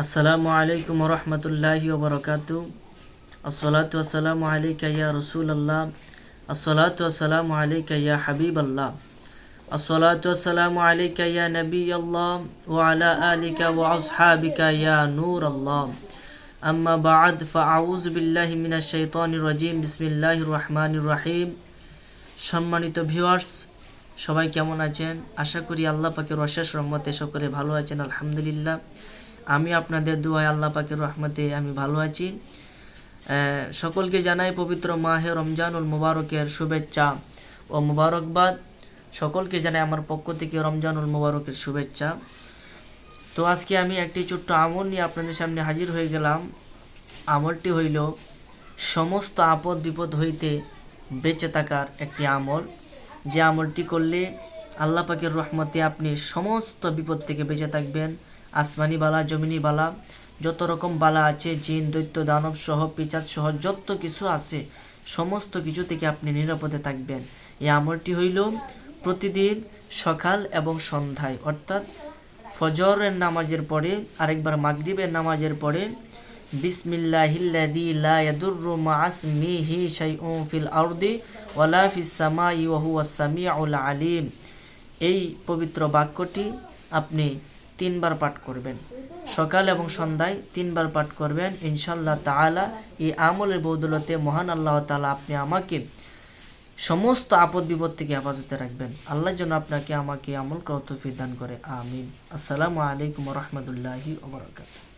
আসসালামু আলাইকুম রহমতুল্লাহি ওবরকাত আসসালাতু আসসালামু আলাইকা ইয়া রসুলাল্লাহ। আসসালাতু আসসালামু আলাইকা ইয়া হাবিব আল্লাহ আসসালাতু আসসালামু আলাইকা ইয়া নবী আল্লাহ ওয়া আলা আলিকা ওয়া আসহাবিকা নূর আল্লাহ আম্মা বা'দ, ফাআউযু বিল্লাহি মিনাশ শাইতানির রাজিম। বিসমিল্লাহির রহমানির রহিম। সম্মানিত ভিউয়ার্স, সবাই কেমন আছেন? আশা করি আল্লাহ পাকের অশেষ রহমতে সকলে ভালো আছেন, আলহামদুলিল্লাহ। আমি আপনাদের দুয়ায় আল্লাহ পাকের রহমতে আমি ভালো আছি। সকলকে জানাই পবিত্র মাহে রমজানুল মুবারকের শুভেচ্ছা ও মুবারকবাদ। সকলকে জানাই আমার পক্ষ থেকে রমজানুল মুবারকের শুভেচ্ছা। তো আজকে আমি একটি ছোট্ট আমল নিয়ে আপনাদের সামনে হাজির হয়ে গেলাম। আমলটি হইল, সমস্ত আপদ বিপদ হইতে বেঁচে থাকার একটি আমল। যে আমলটি করলে আল্লাহ পাকের রহমতে আপনি সমস্ত বিপদ থেকে বেঁচে থাকবেন। আসমানি বালা, জমিনি বালা, যত রকম বালা আছে, জিন, দৈত্য, দানব সহ পিচাত সহ, যত কিছু আছে, সমস্ত কিছু থেকে আপনি নিরাপদে থাকবেন। এই আমলটি হইল প্রতিদিন সকাল এবং সন্ধ্যায়। অর্থাৎ ফজরের নামাজের পরে, আরেকবার মাগরিবের নামাজের পরে, বিসমিল্লাহিল্লাযী লা ফিল ফিস আলিম। এই পবিত্র বাক্যটি আপনি তিনবার পাঠ করবেন। সকাল এবং সন্ধ্যায় তিনবার পাঠ করবেন। ইনশাল্লাহ তালা এই আমলের বৌদলতে মহান আল্লাহ তালা আপনি আমাকে সমস্ত আপদ বিপদ থেকে হেফাজতে রাখবেন। আল্লাহ যেন আপনাকে আমাকে আমল করতফি দান করে। আমিন। আসসালামু আলাইকুম রহমতুল্লাহি ওবরাকাতুহ